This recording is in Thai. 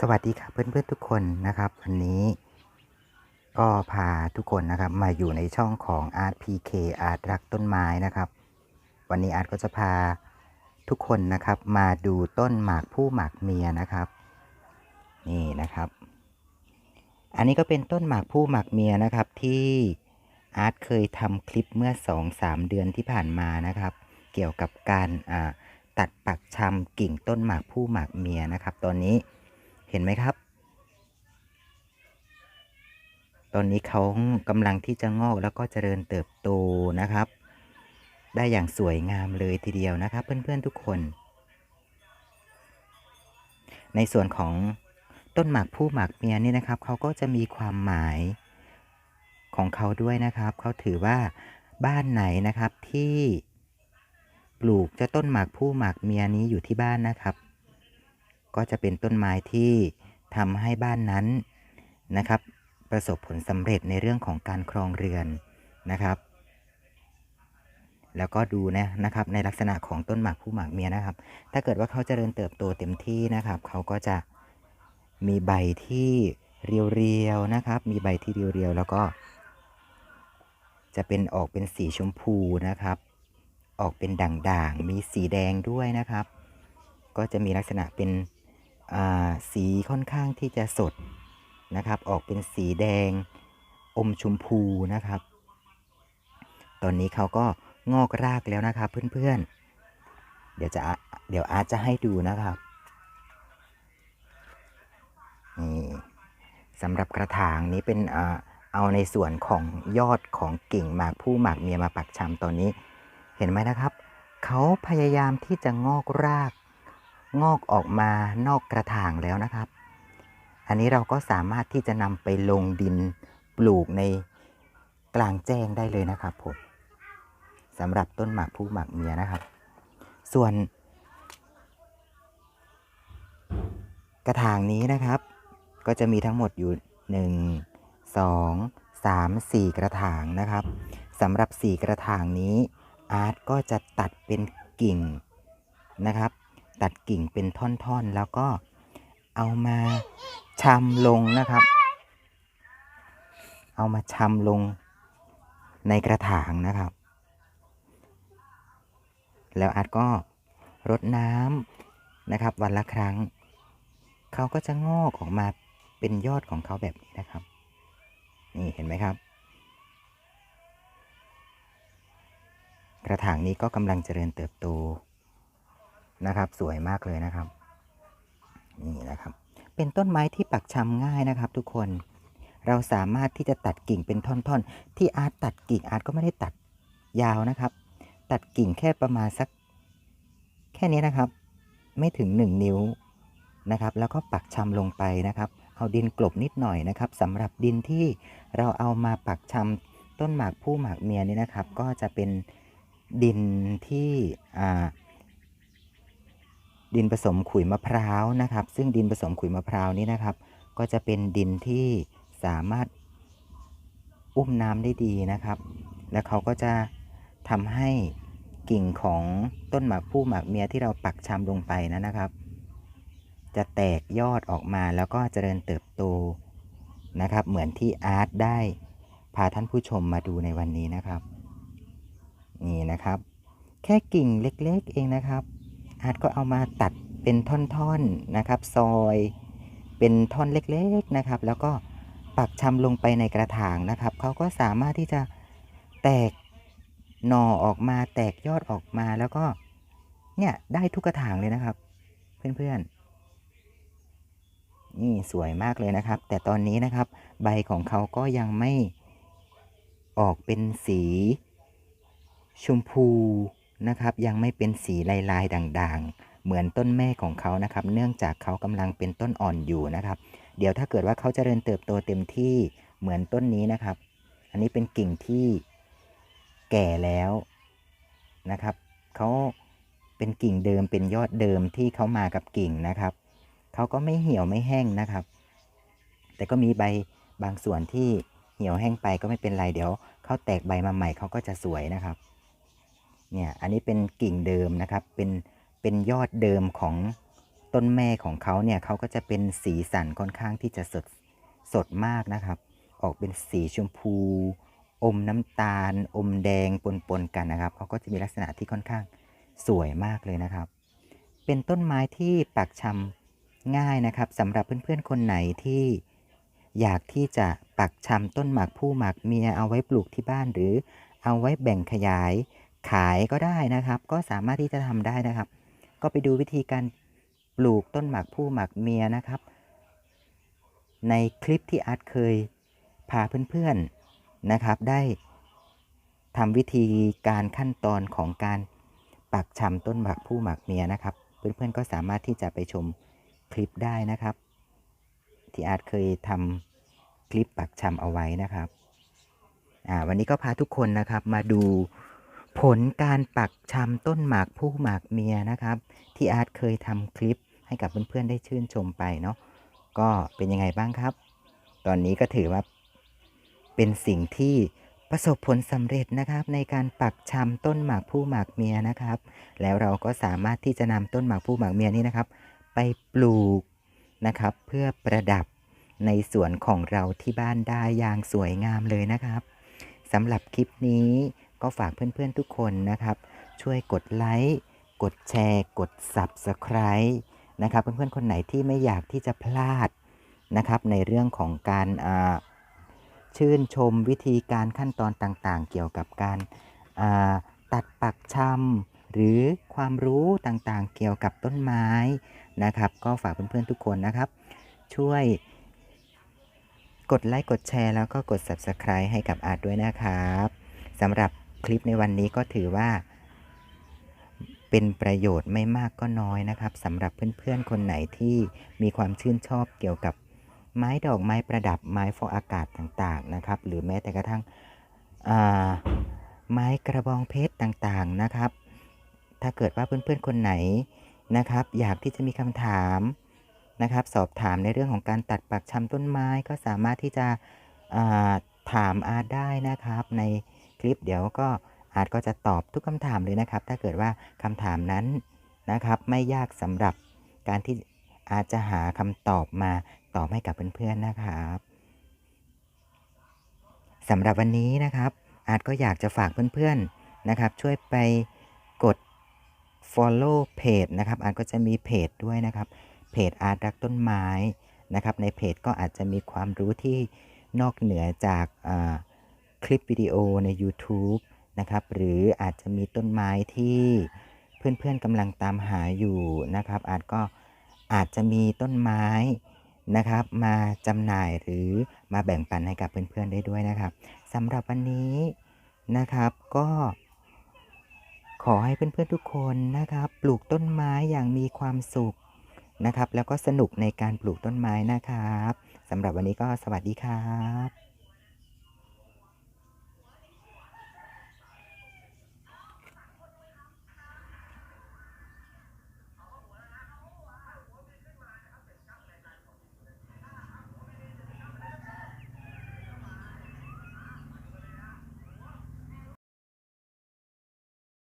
สวัสดีครับเพื่อนๆทุกคนนะครับ วันนี้ ก็พาทุกคนนะครับมาอยู่ในช่องของ Art PK Art รักต้นไม้นะครับ วันนี้อาร์ตก็จะพาทุกคนนะครับมาดูต้นหมากผู้หมากเมียนะครับ นี่นะครับ อันนี้ก็เป็นต้นหมากผู้หมากเมียนะครับที่อาร์ตเคยทำคลิปเมื่อ 2-3 เดือนที่ผ่านมานะครับ เกี่ยวกับการตัดปักชำกิ่งต้นหมากผู้หมากเมียนะครับ ตอนนี้ ห็นไหมครับ ตอนนี้เขากำลังที่จะงอกแล้วก็เจริญเติบโตนะครับ ได้อย่างสวยงามเลยทีเดียวนะครับ เพื่อนๆทุกคน ในส่วนของต้นหมากผู้หมากเมียนี่นะครับเขาก็จะมีความหมายของเขาด้วยนะครับ เขาถือว่าบ้านไหนนะครับที่ปลูกเจ้าต้นหมากผู้หมากเมียนี้อยู่ที่บ้านนะครับ ก็จะเป็นต้นไม้ที่ทำให้บ้านนั้นนะครับ ประสบผลสำเร็จในเรื่องของการครองเรือนนะครับ แล้วก็ดูนะนะครับในลักษณะของต้นหมากผู้หมากเมียนะครับ ถ้าเกิดว่าเขาเจริญเติบโตเต็มที่นะครับ เขาก็จะมีใบที่เรียวๆนะครับ มีใบที่เรียวๆแล้วก็ จะเป็นออกเป็นสีชมพูนะครับ ออกเป็นด่างๆ มีสีแดงด้วยนะครับ ก็จะมีลักษณะเป็น สีค่อนข้างที่จะสดนะครับ ออกเป็นสีแดงอมชมพูนะครับ ตอนนี้เขาก็งอกรากแล้วนะครับเพื่อนๆ เดี๋ยวจะเดี๋ยวอาร์ตจะให้ดูนะครับนี่สำหรับกระถางนี้เป็นเอาในส่วนของยอดของกิ่งหมากผู้หมากเมียมาปักชำตอนนี้ เห็นไหมนะครับ เขาพยายามที่จะงอกราก งอกออกมานอกกระถางแล้วนะครับ อันนี้เราก็สามารถที่จะนำไปลงดินปลูกในกลางแจ้งได้เลยนะครับผมสำหรับต้นหมากผู้หมากเมียนะครับ ส่วน กระถางนี้นะครับ ก็จะมีทั้งหมดอยู่ 1 2 3 4 กระถางนะครับสำหรับ 4 กระถางนี้อาร์ตก็จะตัดเป็นกิ่งนะครับ ตัดกิ่งเป็นท่อนๆ แล้วก็เอามาชำลงนะครับ เอามาชำลงในกระถางนะครับ แล้วอาร์ตก็รดน้ำนะครับ วันละครั้ง เขาก็จะงอกออกมาเป็นยอดของเขาแบบนี้นะครับ นี่เห็นไหมครับ กระถางนี้ก็กำลังเจริญเติบโต นะครับ สวยมากเลยนะครับ นี่นะครับ เป็นต้นไม้ที่ปักชำง่ายนะครับ ทุกคน เราสามารถที่จะตัดกิ่งเป็นท่อนๆ ที่อาร์ตตัดกิ่งอาร์ตก็ไม่ได้ตัดยาวนะครับ ตัดกิ่งแค่ประมาณสัก แค่นี้นะครับ ไม่ถึง 1 นิ้วนะครับ แล้วก็ปักชำลงไปนะครับ เอาดินกลบนิดหน่อยนะครับสำหรับดินที่เราเอามาปักชำต้นหมากผู้หมากเมียนี่นะครับ ก็จะเป็นดินที่อ่า ดินผสมขุยมะพร้าวนะครับ ซึ่งดินผสมขุยมะพร้าวนี้นะครับ ก็จะเป็นดินที่สามารถอุ้มน้ำได้ดีนะครับ และเขาก็จะทำให้กิ่งของต้นหมากผู้หมากเมียที่เราปักชำลงไปนั้นนะครับ จะแตกยอดออกมาแล้วก็เจริญเติบโตนะครับ เหมือนที่อาร์ตได้พาท่านผู้ชมมาดูในวันนี้นะครับ นี่นะครับ แค่กิ่งเล็กๆเองนะครับ อาร์ตก็เอามาตัดเป็นท่อนๆนะครับ ซอยเป็นท่อนเล็กๆนะครับ แล้วก็ปักชำลงไปในกระถางนะครับ เขาก็สามารถที่จะแตกหน่อออกมาแตกยอดออกมาแล้วก็เนี่ยได้ทุกกระถางเลยนะครับ เพื่อนๆ นี่สวยมากเลยนะครับ แต่ตอนนี้นะครับ ใบของเขาก็ยังไม่ออกเป็นสี ชมพู นะครับ ยังไม่เป็นสีลายลายๆด่างๆ เหมือนต้นแม่ของเขานะครับ เนื่องจากเขากำลังเป็นต้นอ่อนอยู่นะครับ เดี๋ยวถ้าเกิดว่าเขาจเจริญเติบโตเต็มที่เหมือนต้นนี้นะครับ อันนี้เป็นกิ่งที่แก่แล้วนะครับเขาเป็นกิ่งเดิมเป็นยอดเดิมที่เขามากับกิ่งนะครับเขาก็ไม่เหี่ยวไม่แห้งนะครับ แต่ก็มีใบบางส่วนที่เหี่ยวแห้งไปก็ไม่เป็นไรเดี๋ยวเขาแตกใบมาใหม่เขาก็จะสวยนะครับ เนี่ยอันนี้เป็นกิ่งเดิมนะครับเป็นเป็นยอดเดิมของต้นแม่ของเขาเนี่ยเขาก็จะเป็นสีสันค่อนข้างที่จะสดสดมากนะครับ ออกเป็นสีชมพู อมน้ำตาล อมแดงปนๆกันนะครับเขาก็จะมีลักษณะที่ค่อนข้างสวยมากเลยนะครับ เป็นต้นไม้ที่ปักชำง่ายนะครับสำหรับเพื่อนๆคนไหนที่อยากที่จะปักชำต้นหมากผู้หมากเมียเอาไว้ปลูกที่บ้านหรือเอาไว้แบ่งขยาย ขายก็ได้นะครับ ก็สามารถที่จะทำได้นะครับ ก็ไปดูวิธีการปลูกต้นหมากผู้หมากเมียนะครับ ในคลิปที่อาร์ตเคยพาเพื่อนๆนะครับ ได้ทำวิธีการขั้นตอนของการปักชำต้นหมากผู้หมากเมียนะครับ เพื่อนๆก็สามารถที่จะไปชมคลิปได้นะครับ ที่อาร์ตเคยทำคลิปปักชำเอาไว้นะครับอ่าวันนี้ก็พาทุกคนนะครับมาดู ผลการปักชำต้นหมากผู้หมากเมียนะครับ ที่อาร์ตเคยทำคลิปให้กับเพื่อนๆได้ชื่นชมไปเนาะก็เป็นยังไงบ้างครับ ตอนนี้ก็ถือว่าเป็นสิ่งที่ประสบผลสำเร็จนะครับ ในการปักชำต้นหมากผู้หมากเมียนะครับ แล้วเราก็สามารถที่จะนำต้นหมากผู้หมากเมียนี้นะครับ ไปปลูกนะครับ เพื่อประดับในสวนของเราที่บ้านได้อย่างสวยงามเลยนะครับสำหรับคลิปนี้ ก็ฝากเพื่อนๆทุกคนนะครับ ช่วยกดไลค์กดแชร์ กด Subscribe นะครับ เพื่อนๆคนไหนที่ไม่อยากที่จะพลาดนะครับ ในเรื่องของการชื่นชมวิธีการขั้นตอนต่างๆ เกี่ยวกับการตัดปักชำหรือความรู้ต่างๆ เกี่ยวกับต้นไม้นะครับ ก็ฝากเพื่อนๆทุกคนนะครับ ช่วยกดไลค์กดแชร์แล้วก็กด Subscribe ให้กับอาร์ตด้วยนะครับสำหรับ คลิปในวันนี้ก็ถือว่า เป็นประโยชน์ไม่มากก็น้อยนะครับสำหรับเพื่อนๆคนไหนที่มีความชื่นชอบเกี่ยวกับไม้ดอกไม้ประดับไม้ฟอกอากาศต่างๆนะครับ หรือแม้แต่กระทั่งไม้กระบองเพชรต่างๆนะครับ ถ้าเกิดว่าเพื่อนๆคนไหนนะครับ อยากที่จะมีคำถามนะครับ สอบถามในเรื่องของการตัดปักชำต้นไม้ก็สามารถที่จะาถามอาร์ตได้นะครับใน คลิปเดี๋ยวก็อาร์ตก็จะตอบทุกคำถามเลยนะครับ ถ้าเกิดว่าคำถามนั้นนะครับไม่ยากสำหรับการที่อาจจะหาคำตอบมาตอบให้กับเพื่อนๆนะครับสำหรับวันนี้นะครับ อาร์ตก็อยากจะฝากเพื่อนๆนะครับ ช่วยไปกด follow page นะครับ อาร์ตก็จะมีเพจด้วยนะครับ เพจอาร์ตรักต้นไม้นะครับ ในเพจก็อาจจะมีความรู้ที่นอกเหนือจากา คลิปวิดีโอใน YouTube นะครับ หรืออาจจะมีต้นไม้ที่เพื่อนๆกำลังตามหาอยู่นะครับ อาจก็อาจจะมีต้นไม้นะครับ มาจำหน่ายหรือมาแบ่งปันให้กับเพื่อนๆได้ด้วยนะครับสำหรับวันนี้นะครับก็ขอให้เพื่อนๆทุกคนนะครับ ปลูกต้นไม้อย่างมีความสุขนะครับ แล้วก็สนุกในการปลูกต้นไม้นะครับสำหรับวันนี้ก็สวัสดีครับ